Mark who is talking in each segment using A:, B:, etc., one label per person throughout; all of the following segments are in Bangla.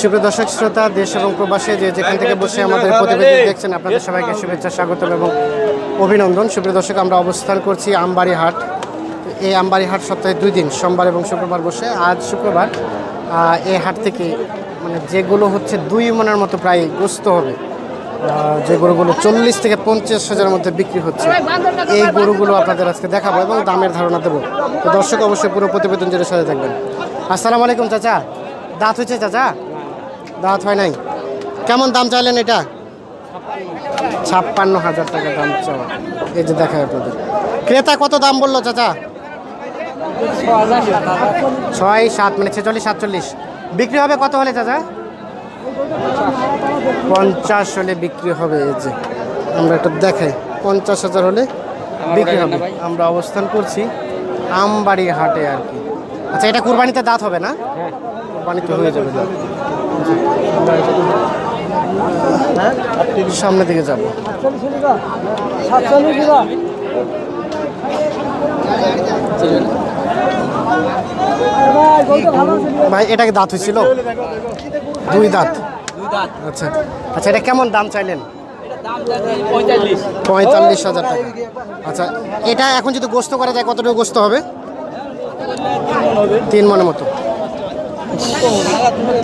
A: সুপ্রিয় দর্শক, শ্রোতা, দেশ এবং প্রবাসে যে যেখান থেকে বসে আমাদের প্রতিবেদন দেখছেন, আপনাদের সবাইকে শুভেচ্ছা স্বাগত এবং অভিনন্দন। সুপ্রিয় দর্শক, আমরা অবস্থান করছি আমবাড়ি হাট এই আমবাড়ি হাট সপ্তাহে দুই দিন, সোমবার এবং শুক্রবার বসে। আজ শুক্রবার এই হাট থেকে মানে যেগুলো হচ্ছে দুই মনের মতো প্রায় গ্রস্ত হবে যে গরুগুলো চল্লিশ থেকে পঞ্চাশ হাজারের মধ্যে বিক্রি হচ্ছে, এই গরুগুলো আপনাদের আজকে দেখাবো এবং দামের ধারণা দেবো। তো দর্শক, অবশ্যই পুরো প্রতিবেদন জেনে সাথে থাকবেন। আসসালামু আলাইকুম, চাচা। দাঁত হয়েছে, চাচা? দাঁত হয় নাই? কেমন দাম চাইলেন এটা? ছাপ্পান্ন হাজার টাকা দাম চাওয়া। এই যে দেখায় আপনাদের। ক্রেতা কত দাম বলল চাচা? ছয় সাত মানে ছেচল্লিশ সাতচল্লিশ। বিক্রি হবে কত হলে চাচা? পঞ্চাশ হলে বিক্রি হবে এই যে। আমরা একটু দেখাই। পঞ্চাশ হাজার হলে বিক্রি হবে। আমরা অবস্থান করছি আমবাড়ি হাটে আর কি। আচ্ছা এটা কুরবানিতে দাঁত হবে না? কুরবানিতে হয়ে যাবে সামনের দিকে যাব। ভাই এটাকে দাঁত হয়েছিল? দুই দাঁত। আচ্ছা। আচ্ছা এটা কেমন দাম চাইলেন? পঁয়তাল্লিশ হাজার টাকা। আচ্ছা এটা এখন যদি গোস্ত করা যায়, কতটুকু গোস্ত হবে? তিন মনের মতো।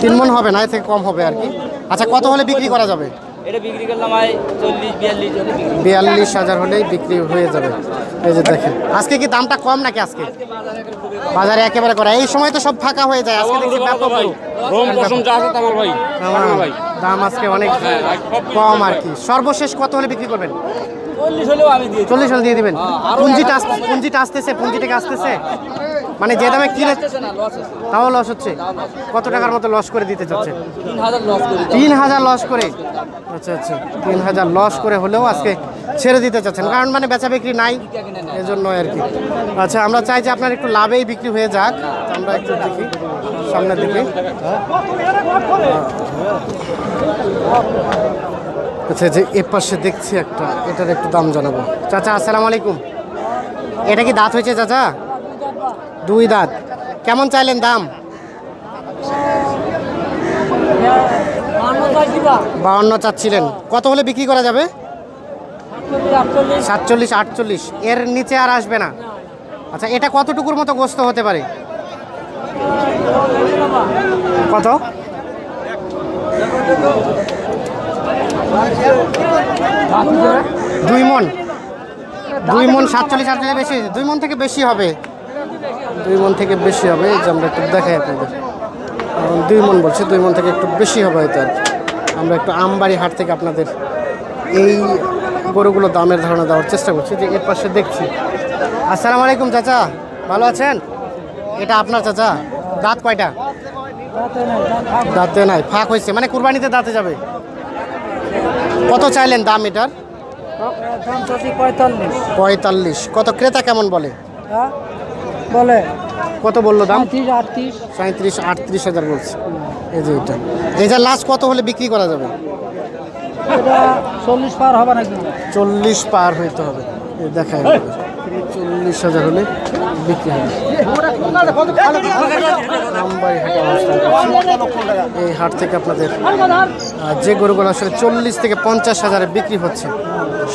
A: তিন মন হবে না এর থেকে কম হবে আর কি। আচ্ছা কত হলে বিক্রি করা যাবে?
B: এটা বিক্রি করলাম ভাই চল্লিশ বিয়াল্লিশ
A: হাজার হলেই বিক্রি হয়ে যাবে। এই যে দেখেন আজকে কি দামটা কম নাকি আজকে? বাজারে একেবারে করা এই সময় তো সব ফাঁকা হয়ে যায় আজকে দেখছি ব্যাপক গরু।
C: রোম। বসুন যা আছে তামাল ভাই
A: দাম আজকে অনেক কম আর কি। সর্বশেষ কত হলে বিক্রি করবেন?
B: চল্লিশ হলেও আমি দিয়েছি
A: চল্লিশ হলে দিয়ে দিবেন?
B: আরও
A: পুঞ্জিটা আস- পুঞ্জিটা আসতেছে পুঞ্জি থেকে আসতেছে? মানে যে দামে কিনে তাও লস হচ্ছে? কত টাকার মতো লস করে দিতে চাচ্ছে?
B: তিন হাজার লস করে
A: তিন হাজার লস করে। আচ্ছা আচ্ছা। তিন হাজার লস করে হলেও আজকে ছেড়ে দিতে চাচ্ছেন। কারণ মানে বেচা বিক্রি নাই এজন্য আর কি। আচ্ছা আমরা চাই যে আপনার একটু লাভেই বিক্রি হয়ে যাক। আমরা একটু দেখি সামনের দিকে। আচ্ছা যে এ পাশে দেখছি একটা এটার একটু দাম জানাব। চাচা আসসালামু আলাইকুম। এটা কি দাঁত হয়েছে চাচা? দুই দাঁত। কেমন চাইলেন দাম? বাউন্ন চাচ্ছিলেন। কত হলে বিক্রি করা যাবে? সাতচল্লিশ, আটচল্লিশ। এর নিচে আর আসবে না। আচ্ছা এটা কতটুকুর মতো গোস্ত হতে পারে? কত? দুই মন দুই মন সাতচল্লিশ, আটচল্লিশ বেশি। দুই মন থেকে বেশি হবে। দুই মন থেকে বেশি হবে এই যে আমরা একটু দেখাই আপনাদের। দুই মন বলছে দুই মন থেকে একটু বেশি হবে হয়তো আর আমরা একটু আমবাড়ি হাট থেকে আপনাদের এই গরুগুলো দামের ধারণা দেওয়ার চেষ্টা করছি যে এর পাশে দেখছি। আসসালামু আলাইকুম চাচা ভালো আছেন? এটা আপনার চাচা দাঁত কয়টা? দাঁতে নাই ফাঁক হয়েছে মানে কুরবানিতে দাঁতে যাবে। কত চাইলেন দাম এটার?
D: পঁয়তাল্লিশ।
A: পঁয়তাল্লিশ। কত ক্রেতা কেমন বলে?
D: হ্যাঁ? বলে?
A: কত বলল দাম? সাঁত্রিশ আটত্রিশ। হাজার বলছে। এই যে এটা। যে লাস্ট কত হলে বিক্রি করা যাবে?
D: চল্লিশ পার হবে নাকি?
A: চল্লিশ পার হইতে হবে। এই চল্লিশ হাজার হলে বিক্রি হবে। এই হাট থেকে আপনাদের যে গরুগুলো আসলে চল্লিশ থেকে পঞ্চাশ হাজারে বিক্রি হচ্ছে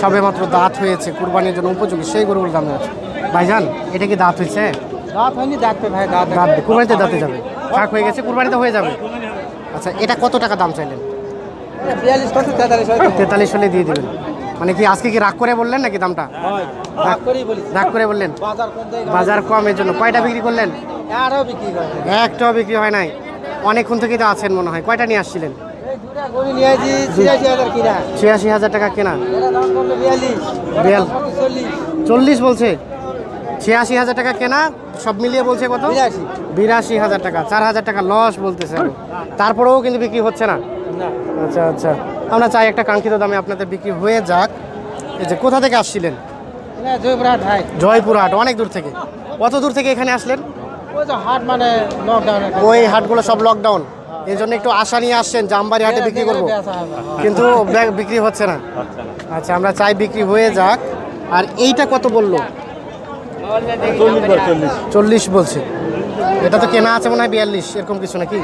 A: সবে মাত্র দাঁত হয়েছে কুরবানির জন্য উপযোগী সেই গরুগুলোর দাম আছে। ভাইজান এটা কি দাঁত হয়েছে?
D: দাঁত হয়নি দাঁত ভাই দাঁত
A: দাঁত কুরবানিতে দাঁতে যাবে। ফাঁক হয়ে গেছে কুরবানিতে হয়ে যাবে। আচ্ছা এটা কত টাকা দাম চাইলেন?
D: তেতাল্লিশ
A: হলে দিয়ে দিবেন। মানে কি আজকে কি রাগ করে বললেন নাকি দামটা?
D: রাগ
A: করে বললেন?
D: বাজার কম
A: এর জন্য। কয়টা বিক্রি করলেন? একটাও বিক্রি হয় নাই। অনেকক্ষণ থেকেই তো আছেন মনে হয়। কয়টা নিয়ে আসছিলেন?
D: ছিয়াশি হাজার
A: টাকা কেনা।
D: চল্লিশ
A: বলছে? ছিয়াশি হাজার টাকা কেনা সব মিলিয়ে বলছে কত?
D: বিরাশি।
A: বিরাশি হাজার টাকা চার হাজার টাকা লস বলতেছে। তারপরেও কিন্তু বিক্রি হচ্ছে না।
D: না।
A: আচ্ছা আচ্ছা। আমরা চাই একটা কাঙ্ক্ষিত দামে আপনাদের বিক্রি হয়ে যাক। এই যে কোথা থেকে আসছিলেন?
D: জয়পুরহাট
A: অনেক দূর থেকে। কত দূর থেকে এখানে আসলেন?
D: ওই হাট মানে
A: ওই হাটগুলো সব লকডাউন এই জন্য একটু আশা নিয়ে আসছেন জামবাড়ি হাটে বিক্রি করব। কিন্তু ব্যাগ- বিক্রি হচ্ছে না। আচ্ছা আমরা চাই বিক্রি হয়ে যাক। আর এইটা কত বলল? চল্লিশ বলছে। এটা তো কেনা আছে মনে হয় বিয়াল্লিশ এরকম কিছু নাকি?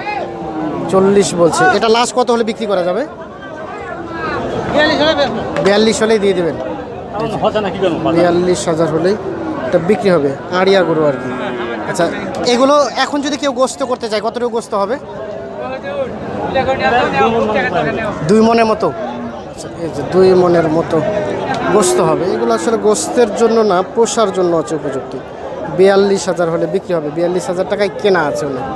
A: চল্লিশ বলছে। এটা লাস্ট কত হলে বিক্রি করা যাবে?
D: বিয়াল্লিশ
A: হলেই দিয়ে দেবেন। বিয়াল্লিশ হাজার হলেই এটা বিক্রি হবে আড়িয়া গরু আর কি। আচ্ছা এগুলো এখন যদি কেউ গোস্ত করতে চায় কতটুকু গোস্ত হবে? দুই মনের মতো। আচ্ছা এই যে দুই মনের মতো। গোস্ত হবে। এগুলো আসলে গোস্তের জন্য না, পোষার জন্য আছে উপযুক্ত। বিয়াল্লিশ হাজার হলে বিক্রি হবে। বিয়াল্লিশ হাজার টাকায় কেনা আছে ওনার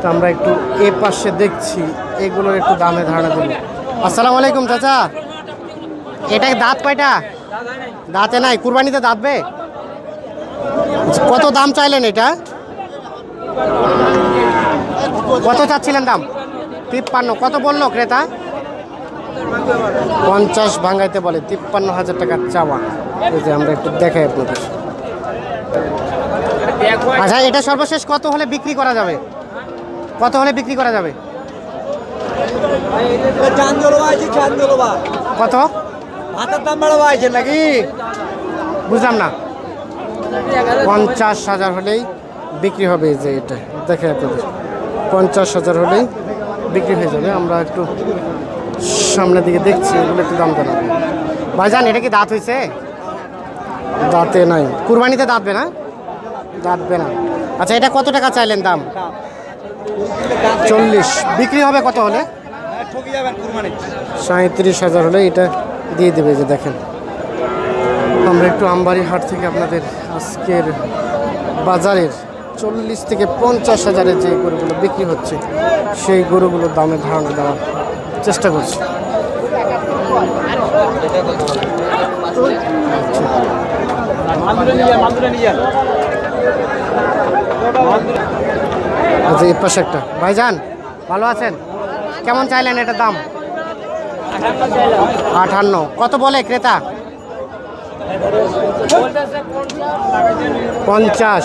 A: তো আমরা একটু এ পাশে দেখছি, এগুলোর একটু দামে ধারণা দেব। আসসালামু আলাইকুম, চাচা। এটা দাঁত কয়টা? দাঁতে নাই, কুরবানিতে দাঁতবে কত দাম চাইলেন এটা? কত চাচ্ছিলেন দাম? তিপ্পান্ন। কত বলল ক্রেতা? পঞ্চাশ ভাঙাইতে বলে, তিপ্পান্ন হাজার টাকার চাওয়া। এই যে আমরা একটু দেখাই আপনাদের। আচ্ছা এটা সর্বশেষ কত হলে বিক্রি করা যাবে? কত হলে বিক্রি করা যাবে? কত?
D: হাতের দাম বাড়াবো আছে নাকি
A: বুঝলাম না। পঞ্চাশ হাজার হলেই বিক্রি হবে যে এটা। দেখে আপনাদের। পঞ্চাশ হাজার হলেই বিক্রি হয়ে যাবে। আমরা একটু সামনের দিকে দেখছি, এগুলো একটু দাম জানাব। ভাইজান, এটা কি দাঁত হয়েছে দাঁতে নাই। কুরবানিতে দাঁতবে না? দাঁতবে না। আচ্ছা এটা কত টাকা চাইলেন দাম? চল্লিশ। বিক্রি হবে কত হলে? সাঁত্রিশ হাজার হলে এটা দিয়ে দেবে যে দেখেন। আমরা একটু আমবাড়ি হাট থেকে আপনাদের আজকের বাজারের চল্লিশ থেকে পঞ্চাশ হাজারের যে গরুগুলো বিক্রি হচ্ছে, সেই গরুগুলোর দামে ধারণা দেওয়ার চেষ্টা করছি। আচ্ছা এর পাশে একটা। ভাইজান, ভালো আছেন? কেমন চাইলেন এটার দাম? আটান্ন কত বলে ক্রেতা? পঞ্চাশ।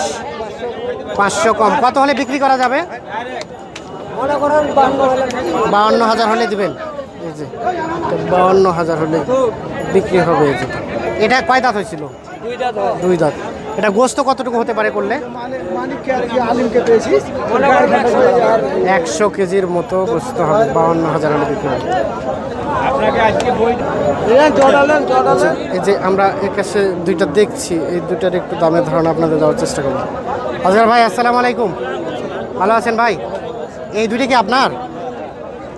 A: পাঁচশো কম। কত হলে বিক্রি করা যাবে? বাউন্ন হাজার হলে দিবেন। এই যে বাউন্ন হাজার হলে বিক্রি হবে এই যে এটা কয় দাঁত হয়েছিল? দুই দাঁত এটা গোস্ত কতটুকু হতে পারে করলে? একশো কেজির মতো গোস্ত হবে বাউন্ন হাজার হলে বিক্রি হবে। এই যে আমরা এর কাছে দুইটা দেখছি এই দুইটার একটু দামের ধারণা আপনাদের দেওয়ার চেষ্টা করব। আজহার ভাই আসসালামু আলাইকুম। ভালো আছেন ভাই? এই দুইটা কি আপনার?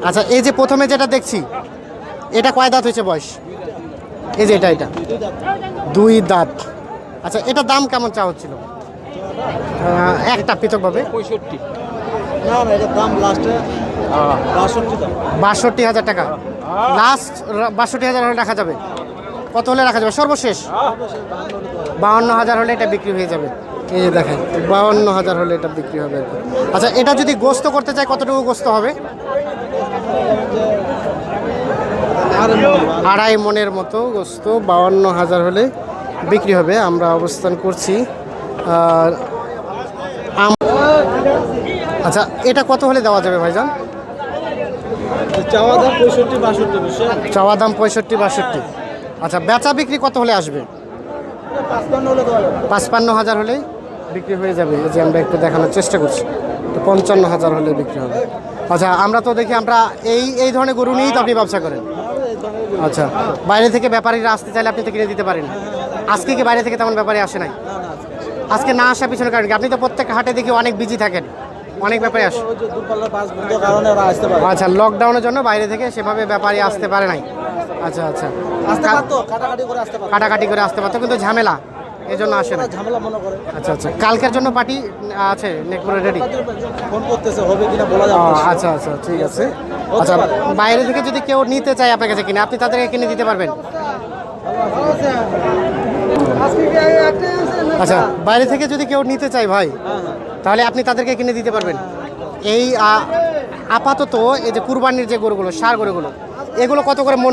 A: আচ্ছা এই যে প্রথমে যেটা দেখছি এটা কয় দাঁত হয়েছে বয়স? এই যে এটা এটা। দুই দাঁত। আচ্ছা এটার দাম কেমন চা হচ্ছিল? একটা পৃথকভাবে।
C: পঁয়ষট্টি।
D: না না এটার দাম লাস্টে বাষট্টি
A: হাজার টাকা। লাস্ট বাষট্টি হাজার টাকা রাখা যাবে। কত হলে রাখা যাবে? সর্বশেষ? বাউন্ন হাজার হলে এটা বিক্রি হয়ে যাবে। এই যে দেখেন বাউন্ন হাজার হলে এটা বিক্রি হবে আর আচ্ছা এটা যদি গোস্ত করতে চাই কতটুকু গোস্ত হবে? আড়াই মনের মতো গোস্ত বাউন্ন হাজার হলে বিক্রি হবে। আমরা অবস্থান করছি আর আচ্ছা এটা কত হলে দেওয়া যাবে ভাইজান?
D: চাওয়া দাম পঁয়ষট্টি বাষট্টি
A: চাওয়া দাম পঁয়ষট্টি বাষট্টি। আচ্ছা বেচা বিক্রি কত হলে আসবে?
D: পাঁচপান্ন
A: হাজার হলেই বিক্রি হয়ে যাবে। এই যে আমরা একটু দেখানোর চেষ্টা করছি। তো পঞ্চান্ন হাজার হলে বিক্রি হবে। আচ্ছা আমরা তো দেখি আমরা এই এই ধরনের গরু নিয়েই তো আপনি ব্যবসা করেন। আচ্ছা বাইরে থেকে ব্যাপারীরা আসতে চাইলে আপনি তো কিনে দিতে পারেন। আজকে কি বাইরে থেকে তেমন ব্যাপারী আসে নাই? আজকে না আসা পিছনে কারণ কি? আপনি তো প্রত্যেক হাটে দেখি অনেক বিজি থাকেন। অনেক ব্যাপারী আসে। আচ্ছা লকডাউনের জন্য বাইরে থেকে সেভাবে ব্যাপারী আসতে পারে নাই। আচ্ছা আচ্ছা।
D: আসতে পারতো কাটাকাটি করে আসতে পারতো।
A: কাটাকাটি করে আসতে পারতো কিন্তু ঝামেলা এই জন্য আসে না।
D: ঝামেলা মনে করে।
A: আচ্ছা আচ্ছা। কালকের জন্য পার্টি আছে নেকপুরে রেডি
D: ফোন করতেছে হবে কিনা বলা যাবে
A: আচ্ছা আচ্ছা ঠিক আছে। আচ্ছা বাইরে থেকে যদি কেউ নিতে চায় আপনার কাছে কিনে আপনি তাদেরকে কিনে দিতে পারবেন? আচ্ছা বাইরে থেকে যদি কেউ নিতে চায় ভাই তাহলে আপনি তাদেরকে কিনে দিতে পারবেন। এই আপাতত এই যে কুরবানির যে গরুগুলো সার গরুগুলো এগুলো কত করে মন